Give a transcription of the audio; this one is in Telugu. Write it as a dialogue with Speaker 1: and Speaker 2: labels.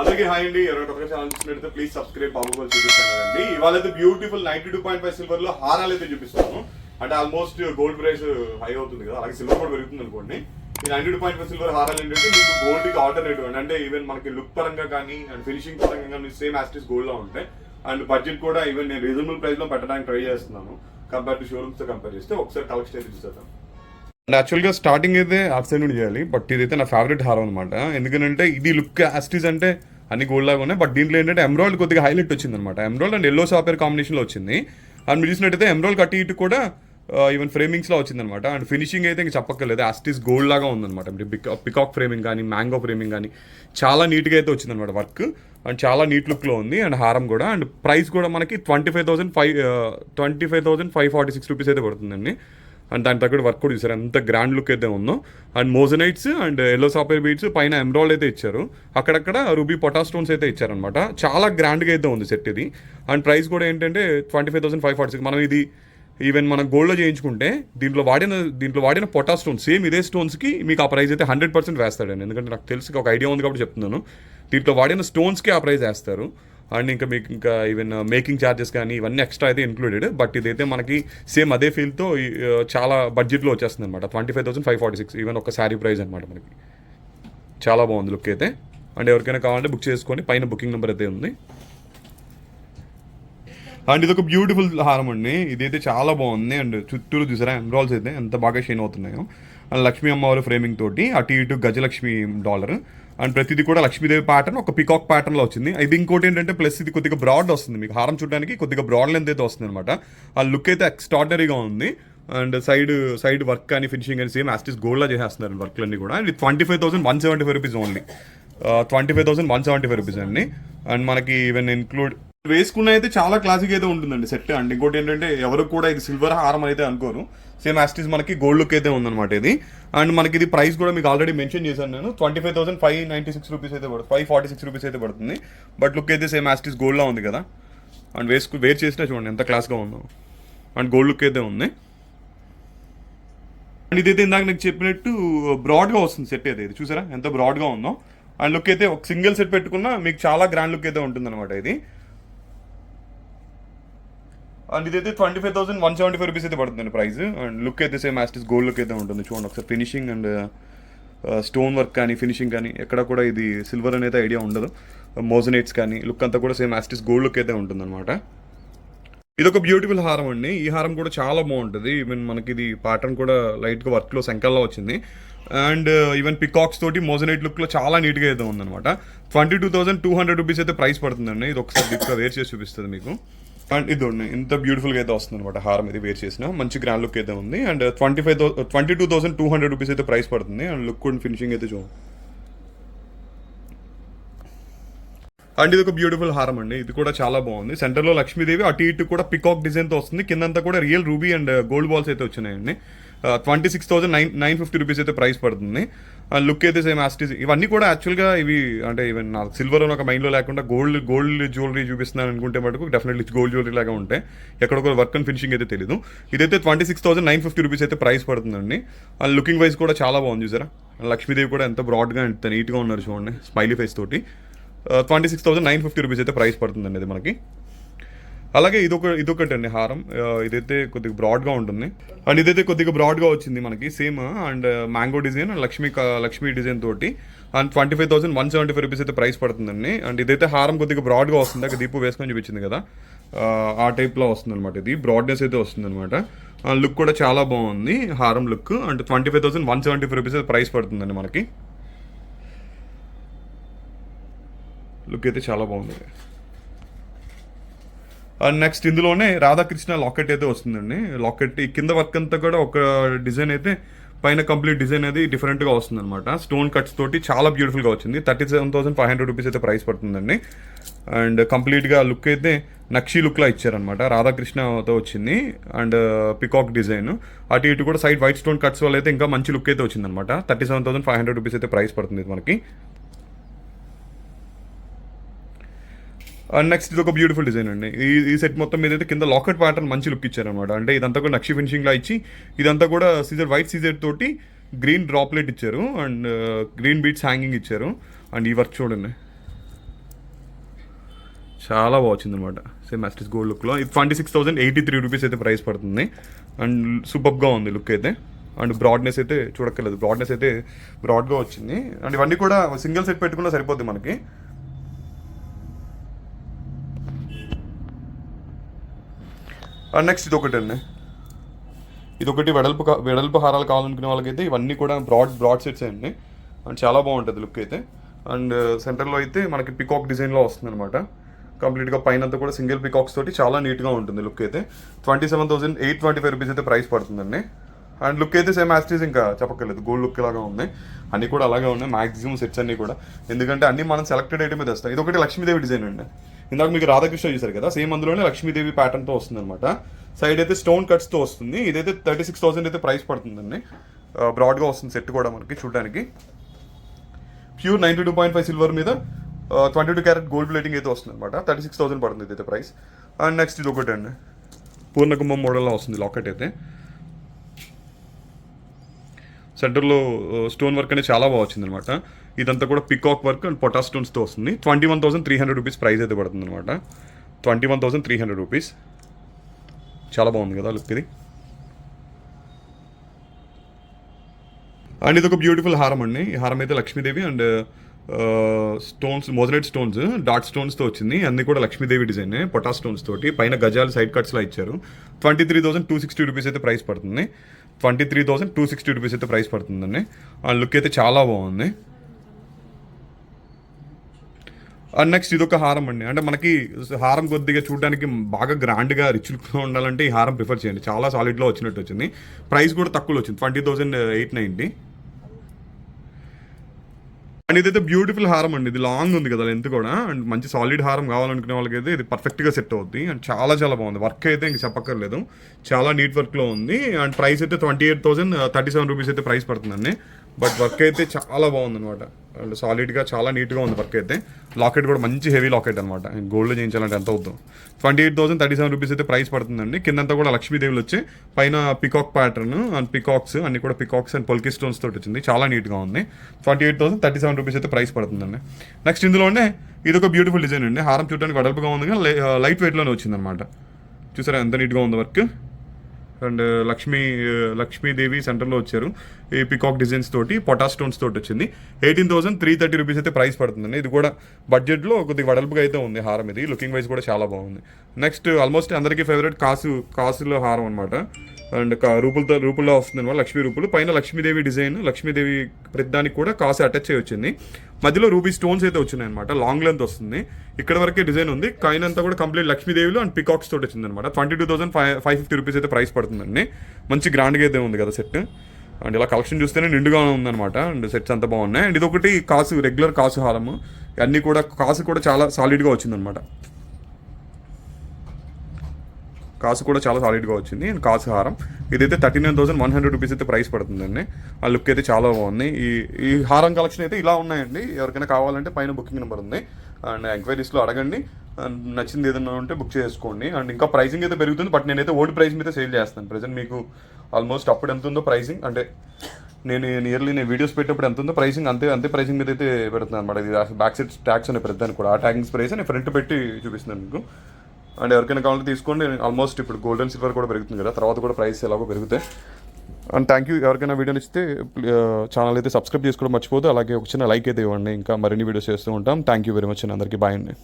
Speaker 1: అలాగే హాయ్ అండి. ఎవరైనా కొత్తగా ఛానల్ చూసినట్లయితే ప్లీజ్ సబ్స్క్రైబ్ బాబుగోల్ చూపిస్తాను అండి. ఇవాళ అయితే beautiful ninety two point five సిల్వర్లో హారాలు అయితే చూపిస్తాను అంటే ఆల్మోస్ట్ గోల్డ్ ప్రైస్ హై అవుతుంది కదా. అలాగే సిల్వర్ కూడా పెరుగుతుంది అనుకోండి. ఈ ninety two point five silver హారాలు ఏంటంటే మీకు గోల్డ్కి ఆల్టర్నేటివ్ అండి. అంటే ఈవెన్ మనకి లుక్ పరంగా కానీ అండ్ ఫినిషింగ్ పరంగా కానీ సేమ్ యాస్టిస్ గోల్డ్లో ఉంటాయి. అండ్ బడ్జెట్ కూడా ఈవెన్ నేను రీజనబుల్ ప్రైస్లో పెట్టడానికి ట్రై చేస్తున్నాను. కంపేర్ టు షోరూమ్స్తో కంపేర్ చేస్తే ఒకసారి కలెక్షన్ అయితే చూసేద్దాం. అండ్ యాక్చువల్గా స్టార్టింగ్ అయితే అటు నుండి చేయాలి బట్ ఇదైతే నా ఫేవరెట్ హారం అనమాట ఎందుకంటే ఇది లుక్ యాస్టీస్ అంటే అన్ని గోల్డ్ లాగా ఉన్నాయి బట్ దీంట్లో ఏంటంటే ఎమ్రాయిల్డ్ కొద్దిగా హైలైట్ వచ్చింది అనమాట ఎమ్రాయిల్డ్ అండ్ ఎల్లో సాపేర్ కాంబినేషన్లో వచ్చింది. అండ్ మీరు చూసినట్టయితే ఎమ్రాయిల్ కట్టి ఇటు కూడా ఈవెన్ ఫ్రేమింగ్స్లో వచ్చిందనమాట అండ్ ఫినిషింగ్ అయితే ఇంక చెప్పక్కర్లేదు యాస్టీస్ గోల్డ్ లాగా ఉందన్నమాట. అంటే పికాక్ ఫ్రేమింగ్ కానీ మ్యాంగో ఫ్రేమింగ్ కానీ చాలా నీట్గా అయితే వచ్చిందనమాట వర్క్ అండ్ చాలా నీట్ లుక్లో ఉంది అండ్ హారం కూడా. అండ్ ప్రైస్ కూడా మనకి twenty five thousand five twenty five thousand five forty six rupees అయితే పడుతుందండి. అండ్ దాని తగ్గట్టు వర్క్ కూడా చేశారు. అంత గ్రాండ్ లుక్ అయితే ఉందో. And moissanites and yellow sapphire beads పైన ఎమ్రాల్డ్ అయితే ఇచ్చారు. అక్కడక్కడ రూబీ పొటా స్టోన్స్ అయితే ఇచ్చారనమాట చాలా గ్రాండ్గా అయితే ఉంది సెట్ ఇది. అండ్ ప్రైస్ కూడా ఏంటంటే twenty five thousand five forty six మనం ఇది ఈవెన్ మనం గోల్డ్లో చేయించుకుంటే దీంట్లో వాడిన దీంట్లో వాడిన పొటా స్టోన్ సేమ్ ఇదే స్టోన్స్కి మీకు ఆ ప్రైస్ అయితే హండ్రెడ్ పర్సెంట్ వేస్తాడండి. ఎందుకంటే నాకు తెలిసి ఒక ఐడియా ఉంది కాబట్టి చెప్తున్నాను. దీంట్లో వాడిన స్టోన్స్కి ఆ ప్రైస్ వేస్తారు. అండ్ ఇంకా మీకు ఇంకా ఈవెన్ మేకింగ్ ఛార్జెస్ కానీ ఇవన్నీ ఎక్స్ట్రా అయితే ఇంక్లూడెడ్ బట్ ఇదైతే మనకి సేమ్ అదే ఫీల్తో uh, చాలా బడ్జెట్లో వచ్చేస్తుంది అనమాట twenty five thousand five forty six even ఒక శారీ ప్రైస్ అనమాట మనకి. చాలా బాగుంది లుక్ అయితే. అండ్ ఎవరికైనా కావాలంటే బుక్ చేసుకొని పైన బుకింగ్ నెంబర్ అయితే ఉంది. అండ్ ఇది ఒక బ్యూటిఫుల్ హారం అండి. ఇదైతే చాలా బాగుంది. అండ్ చుట్టూరు చూసారా? ఎమ్రాల్స్ అయితే ఎంత బాగా షైన్ అవుతున్నాయో. లక్ష్మీ అమ్మవారి ఫ్రేమింగ్ తోటి అటు ఇటు గజలక్ష్మి డాలర్. అండ్ ప్రతిదీ కూడా లక్ష్మీదేవి ప్యాటర్న్ ఒక పికాక్ ప్యాటర్న్లో వచ్చింది. ఇది ఇంకోటి ఏంటంటే ప్లస్ ఇది కొద్దిగా బ్రాడ్ వస్తుంది. మీకు హారం చూడడానికి కొద్దిగా బ్రాడ్ లెంత్ అయితే వస్తుంది అనమాట ఆ లుక్ అయితే ఎక్స్ట్రాడనరీగా ఉంది. అండ్ సైడ్ సైడ్ వర్క్ కానీ ఫినిషింగ్ కానీ సేమ్ యాస్టిస్ గోల్డ్లా చేసేస్తున్నారు వర్క్లన్నీ కూడా. And twenty five thousand one seventy five rupees only twenty five thousand one seventy five rupees అండి. అండ్ మనకి ఈవెన్ ఇన్క్లూడ్ వేసుకున్న అయితే చాలా క్లాసిక్ అయితే ఉంటుందండి సెట్ అండ్ ఇంకోటి ఏంటంటే ఎవరు కూడా ఇది సిల్వర్ హారం అయితే అనుకోరు. సేమ్ యాస్టీస్ మనకి గోల్డ్ లుక్ అయితే ఉందన్నమాట ఇది. అండ్ మనకి ఇది ప్రైస్ కూడా మీకు ఆల్రెడీ మెన్షన్ చేశాను నేను. Twenty five thousand five ninety six rupees అయితే పడుతుంది. ఫైవ్ ఫార్టీ సిక్స్ రూపీస్ అయితే పడుతుంది. బట్ లుక్ అయితే సేమ్ యాస్టీస్ గోల్డ్లా ఉంది కదా. అండ్ వేసుకు వేర్ చేసినా చూడండి ఎంత క్లాస్గా ఉందో. అండ్ గోల్డ్ లుక్ అయితే ఉంది. అండ్ ఇదైతే ఇందాక నాకు చెప్పినట్టు uh, బ్రాడ్గా వస్తుంది సెట్ అయితే ఇది. చూసారా? ఎంత బ్రాడ్గా ఉందో. అండ్ లుక్ అయితే ఒక సింగిల్ సెట్ పెట్టుకున్నా మీకు చాలా గ్రాండ్ లుక్ అయితే ఉంటుంది అనమాట ఇది. అండ్ ఇదైతే twenty five thousand one seventy five rupees అయితే పడుతుంది ప్రైస్ అండ్ లుక్ అయితే same as it is gold look అయితే ఉంటుంది. చూడండి ఒకసారి ఫినిషింగ్ అండ్ స్టోన్ వర్క్ కానీ ఫినిషింగ్ కానీ ఎక్కడ కూడా ఇది సిల్వర్ అనేది ఐడియా ఉండదు. Uh, మోజనేట్స్ కానీ లుక్ అంతా కూడా సేమ్ యాస్టిస్ గోల్డ్ లుక్ అయితే ఉంటుంది అనమాట ఇది ఒక బ్యూటిఫుల్ హారం అండి. ఈ హారం కూడా చాలా బాగుంటుంది. ఈవెన్ మనకి ఇది ప్యాటర్న్ కూడా లైట్గా వర్క్లో శంకల్లో వచ్చింది. అండ్ ఈవెన్ పికాక్స్ తోటి మోజనైట్ లుక్లో చాలా నీట్గా అయితే ఉందన్నమాట. Twenty two thousand two hundred rupees అయితే ప్రైస్ పడుతుందండి. ఇది ఒకసారి డిప్గా వేర్ చేసి చూపిస్తుంది మీకు. అండ్ ఇది ఉన్నాయి ఇంత బ్యూటిఫుల్గా అయితే వస్తుంది అనమాట హారం ఇది వేర్ చేసిన. మంచి గ్రాండ్ లుక్ అయితే ఉంది. And twenty five twenty two thousand two hundred rupees అయితే ప్రైస్ పడుతుంది. అండ్ లుక్ అండ్ ఫినిషింగ్ అయితే చూడండి అండ్ ఇది ఒక బ్యూటిఫుల్ హారం అండి. ఇది కూడా చాలా బాగుంది. సెంటర్లో లక్ష్మీదేవి అటు ఇటు కూడా పికాక్ డిజైన్తో వస్తుంది. కిందంతా కూడా real ruby and gold balls అయితే వచ్చినాయండి. Twenty six thousand nine nine fifty rupees అయితే ప్రైస్ పడుతుంది. లుక్ అయితే సేమ్ యాస్టిస్ ఇవన్నీ కూడా యాక్చువల్గా ఇవి అంటే ఈవెన్ నాకు సిల్వర్ అని ఒక మైండ్లో లేకుండా గోల్డ్ గోల్డ్ జ్యువెలరీ చూపిస్తున్నాను అనుకుంటే మటుకు డెఫినెట్లీ గోల్డ్ జ్యువెలరీ లాగా ఉంటాయి. ఎక్కడొక వర్క్ అండ్ ఫినిషింగ్ అయితే తెలియదు ఇదైతే twenty six thousand nine fifty rupees అయితే ప్రైస్ పడుతుందండి. అండ్ లుకింగ్ వైజ్ కూడా చాలా బాగుంది చూసారా? లక్ష్మీదేవి కూడా ఎంత బ్రాడ్గా ఎంత నీట్గా ఉన్నారు చూడండి. స్మైలీ ఫేస్ తోటి. Twenty six thousand nine fifty rupees అయితే ప్రైస్ పడుతుందండి ఇది మనకి. అలాగే ఇదొక ఇదొకటి అండి హారం uh, ఇదైతే కొద్దిగా బ్రాడ్గా ఉంటుంది. అండ్ ఇదైతే కొద్దిగా బ్రాడ్గా వచ్చింది మనకి same. And uh, mango design Lakshmi Lakshmi design తోటి. And twenty five thousand one seventy five rupees అయితే ప్రైస్ పడుతుందండి. అండ్ ఇదైతే హారం కొద్దిగా బ్రాడ్గా వస్తుంది? అక్కడ దీపు వేసుకొని చూపించింది కదా. Uh, ఆ, టైప్లో వస్తుంది అనమాట ఇది. బ్రాడ్నెస్ అయితే వస్తుంది అనమాట లుక్ కూడా చాలా బాగుంది హారం look. And twenty five thousand one seventy five rupees అయితే ప్రైస్ పడుతుందండి మనకి. లుక్ అయితే చాలా బాగుంది. అండ్ నెక్స్ట్ ఇందులోనే రాధాకృష్ణ లాకెట్ అయితే వస్తుందండి. లాకెట్ ఈ కింద వర్క్ అంతా కూడా ఒక డిజైన్ అయితే పైన కంప్లీట్ డిజైన్ అది డిఫరెంట్గా వస్తుంది అనమాట స్టోన్ కట్స్ తోటి చాలా బ్యూటిఫుల్గా వచ్చింది. Thirty seven thousand five hundred rupees అయితే ప్రైస్ పడుతుందండి. అండ్ కంప్లీట్గా లుక్ అయితే నక్షీ లుక్లా ఇచ్చారనమాట రాధాకృష్ణతో వచ్చింది. అండ్ పికాక్ డిజైన్ అటు ఇటు కూడా సైడ్ వైట్ స్టోన్ కట్స్ వల్ల అయితే ఇంకా మంచి లుక్ అయితే వచ్చిందనమాట thirty seven thousand five hundred rupees అయితే ప్రైస్ పడుతుంది మనకి. Uh, అండ్ నెక్స్ట్ ఇది ఒక బ్యూటిఫుల్ డిజైన్ అండి. ఈ ఈ సెట్ మొత్తం మీద అయితే కింద లాకెట్ ప్యాటర్న్ మంచి లుక్ ఇచ్చారనమాట అంటే ఇదంతా కూడా నక్షి ఫినిషింగ్లా ఇచ్చి ఇదంతా కూడా సీజర్ వైట్ సీజర్ తోటి గ్రీన్ డ్రాప్లెట్ ఇచ్చారు. అండ్ గ్రీన్ బీట్స్ హ్యాంగింగ్ ఇచ్చారు. అండ్ ఈ వర్క్ చూడండి. చాలా బాగుంది అనమాట same as it is gold లుక్లో ఇది twenty six thousand eighty three rupees అయితే ప్రైస్ పడుతుంది. అండ్ సూపర్గా ఉంది లుక్ అయితే. అండ్ బ్రాడ్నెస్ అయితే చూడక్కర్లేదు. బ్రాడ్నెస్ అయితే బ్రాడ్గా వచ్చింది. అండ్ ఇవన్నీ కూడా సింగిల్ సెట్ పెట్టుకున్నా సరిపోద్ది మనకి. నెక్స్ట్ ఇది ఒకటండి అండి. ఇది ఒకటి వెడల్పు వెడల్పు హారాలు కావాలనుకునే వాళ్ళకైతే ఇవన్నీ కూడా బ్రాడ్ బ్రాడ్ సెట్స్ అండి. అండ్ చాలా బాగుంటుంది లుక్ అయితే. అండ్ సెంటర్లో అయితే మనకి పికాక్ డిజైన్లో వస్తుంది అనమాట కంప్లీట్గా పైన అంతా కూడా సింగిల్ పికాక్స్ తోటి చాలా నీట్గా ఉంటుంది లుక్ అయితే. Twenty seven thousand eight twenty five rupees అయితే ప్రైస్ పడుతుందండి. అండ్ లుక్ అయితే సేమ్ యాస్టీస్ ఇంకా చెప్పక్కర్లేదు. గోల్డ్ లుక్ లాగా ఉన్నాయి అన్నీ కూడా అలాగే ఉన్నాయి. మాక్సిమం సెట్స్ అన్నీ కూడా. ఎందుకంటే అన్నీ మనం సెలెక్టెడ్ ఐటమ్ మీద వస్తాయి ఇది ఒకటి లక్ష్మీదేవి డిజైన్ అండి. ఇందాక మీకు రాధాకృష్ణ చూసారు కదా సేమ్ అందులోనే లక్ష్మీదేవి ప్యాటర్న్తో వస్తుంది అనమాట సైడ్ అయితే స్టోన్ కట్స్తో వస్తుంది. ఇదైతే థర్టీ సిక్స్ థౌసండ్ అయితే ప్రైస్ పడుతుందండి. బ్రాడ్గా వస్తుంది సెట్ కూడా మనకి చూడడానికి. Pure ninety two point five silver మీద twenty two carat gold plating అయితే వస్తుంది అనమాట థర్టీ సిక్స్ థౌసండ్ పడుతుంది ఇదైతే ప్రైస్ అండ్ నెక్స్ట్ ఇది ఒకటి అండి పూర్ణకుంభం మోడల్లో వస్తుంది లాకెట్ అయితే. సెంటర్లో స్టోన్ వర్క్ అనేది చాలా బాగా వచ్చింది అనమాట ఇదంతా కూడా పికాక్ వర్క్ అండ్ పొటా స్టోన్స్తో వస్తుంది. Twenty one thousand three hundred rupees price అయితే పడుతుంది అనమాట twenty one thousand three hundred rupees. చాలా బాగుంది కదా లుక్ ఇది. అండ్ ఇది ఒక బ్యూటిఫుల్ హారం అండి. ఈ హారం అయితే Lakshmidevi and stones moissanite stones dot స్టోన్స్తో వచ్చింది. అన్ని కూడా లక్ష్మీదేవి డిజైన్ పొటా స్టోన్స్ తోటి. పైన గజాలు సైడ్ కట్స్లో ఇచ్చారు. Twenty three thousand two sixty rupees అయితే ప్రైస్ పడుతుంది. Twenty three thousand two sixty rupees అయితే ప్రైస్ పడుతుందండి. ఆ లుక్ అయితే చాలా బాగుంది. అండ్ నెక్స్ట్ ఇది ఒక హారం అండి. అంటే మనకి హారం కొద్దిగా చూడడానికి బాగా గ్రాండ్గా రిచ్ లుక్లో ఉండాలంటే ఈ హారం ప్రిఫర్ చేయండి. చాలా సాలిడ్లో వచ్చినట్టు వచ్చింది. ప్రైస్ కూడా తక్కువలో వచ్చింది. Twenty thousand eight ninety and ఇదైతే బ్యూటిఫుల్ హారం అండి. ఇది లాంగ్ ఉంది కదా లెంత్ కూడా. అండ్ మంచి సాలిడ్ హారం కావాలనుకునే వాళ్ళకైతే ఇది పర్ఫెక్ట్గా సెట్ అవుద్ది. అండ్ చాలా చాలా బాగుంది. వర్క్ అయితే ఇంక చెప్పక్కర్లేదు. చాలా నీట్ వర్క్లో ఉంది. అండ్ ప్రైస్ అయితే twenty eight thousand thirty seven rupees అయితే ప్రైస్ పడుతుందండి. బట్ వర్క్ అయితే చాలా బాగుంది అనమాట అండ్ సాలిడ్గా చాలా నీట్గా ఉంది వర్క్ అయితే. లాకెట్ కూడా మంచి హెవీ లాకెట్ అనమాట గోల్డ్ చేయించాలంటే ఎంత అవుతుంది twenty eight thousand thirty seven rupees అయితే ప్రైస్ పడుతుందండి. కిందంతా కూడా లక్ష్మీదేవులు వచ్చి పైన పికాక్ ప్యాటర్న్ అండ్ పికాక్స్ అన్ని కూడా పికాక్స్ అండ్ పొల్కి స్టోన్స్ తోటి వచ్చింది. చాలా నీట్గా ఉంది. Twenty eight thousand thirty seven rupees అయితే ప్రైస్ పడుతుందండి. నెక్స్ట్ ఇందులోనే ఇది ఒక బ్యూటిఫుల్ డిజైన్ అండి. హారం చూడడానికి వెడల్పుగా ఉంది కానీ లైట్ వెయిట్లోనే వచ్చింది అనమాట చూసారా ఎంత నీట్గా ఉంది వర్క్? అండ్ లక్ష్మీ లక్ష్మీదేవి సెంటర్లో వచ్చారు. ఈ పికాక్ డిజైన్స్ తోటి పొటా స్టోన్స్ తోటి వచ్చింది. Eighteen thousand three thirty rupees అయితే ప్రైస్ పడుతుందండి. ఇది కూడా బడ్జెట్లో కొద్దిగా వడల్పుగా అయితే ఉంది హారం ఇది. లుకింగ్ వైజ్ కూడా చాలా బాగుంది. నెక్స్ట్ ఆల్మోస్ట్ అందరికీ ఫేవరెట్ కాసు కాసులో హారం అనమాట అండ్ కా- రూపులతో రూపుల్లో వస్తుంది అనమాట లక్ష్మీ రూపులు. పైన లక్ష్మీదేవి డిజైన్ లక్ష్మీదేవి ప్రతిదానికి కూడా కాసు అటాచ్ అయ్యి వచ్చింది. మధ్యలో రూబీ స్టోన్స్ అయితే వచ్చినాయి అనమాట లాంగ్ లెంత్ వస్తుంది. ఇక్కడ వరకే డిజైన్ ఉంది. కాయిన్ అంతా కూడా కంప్లీట్ లక్ష్మీదేవిలో అండ్ పికాక్స్ తోటి వచ్చింది అనమాట twenty two thousand five five fifty rupees అయితే ప్రైస్ పడుతుందండి. మంచి గ్రాండ్గా అయితే ఉంది కదా సెట్ అండ్ ఇలా కలెక్షన్ చూస్తేనే నిండుగా ఉందన్నమాట. అండ్ సెట్స్ అంతా బాగున్నాయి. అండ్ ఇది ఒకటి కాసు రెగ్యులర్ కాసు హారము. అన్నీ కూడా కాసు కూడా చాలా సాలిడ్గా వచ్చిందనమాట కాసు కూడా చాలా సాలిడ్గా వచ్చింది. అండ్ కాసు హారం. ఇదైతే thirty nine thousand one hundred rupees అయితే ప్రైస్ పడుతుందండి. ఆ లుక్ అయితే చాలా బాగుంది. ఈ ఈ హారం కలెక్షన్ అయితే ఇలా ఉన్నాయండి. ఎవరికైనా కావాలంటే పైన బుకింగ్ నెంబర్ ఉంది. అండ్ ఎంక్వైరీస్లో అడగండి. నచ్చింది ఏదైనా ఉంటే బుక్ చేసుకోండి. అండ్ ఇంకా ప్రైసింగ్ అయితే పెరుగుతుంది. బట్ నేనైతే ఓల్డ్ ప్రైస్ మీద సేల్ చేస్తాను ప్రజెంట్ మీకు ఆల్మోస్ట్ అప్పుడు ఎంత ఉందో ప్రైసింగ్ అంటే నేను నియర్లీ నేను వీడియోస్ పెట్టేప్పుడు ఎంత ఉందో ప్రైసింగ్ అంతే అంతే ప్రైసింగ్ మీద అయితే పెడుతున్నాను అనమాట ఇది బ్యాక్ సైడ్ ట్యాక్స్ అనే పెడతాను కూడా. ఆ ట్యాక్స్ ప్రైస్ నేను ఫ్రంట్ పెట్టి చూపిస్తున్నాను మీకు. అండ్ ఎవరికైనా కావాలంటే తీసుకోండి. ఆల్మోస్ట్ ఇప్పుడు గోల్డ్ అండ్ సిల్వర్ కూడా పెరుగుతుంది కదా. తర్వాత కూడా ప్రైస్ ఎలాగో పెరుగుతాయి. అండ్ థ్యాంక్ యూ ఎవరికైనా వీడియో ఇస్తే ఛానల్ అయితే సబ్స్క్రైబ్ చేసుకోవడం మర్చిపోదు అలాగే ఒక చిన్న లైక్ అయితే ఇవ్వండి. ఇంకా మరిన్ని వీడియోస్ చేస్తూ ఉంటాం. థ్యాంక్ యూ వెరీ మచ్ అండి. అందరికీ బాయ్ అండి.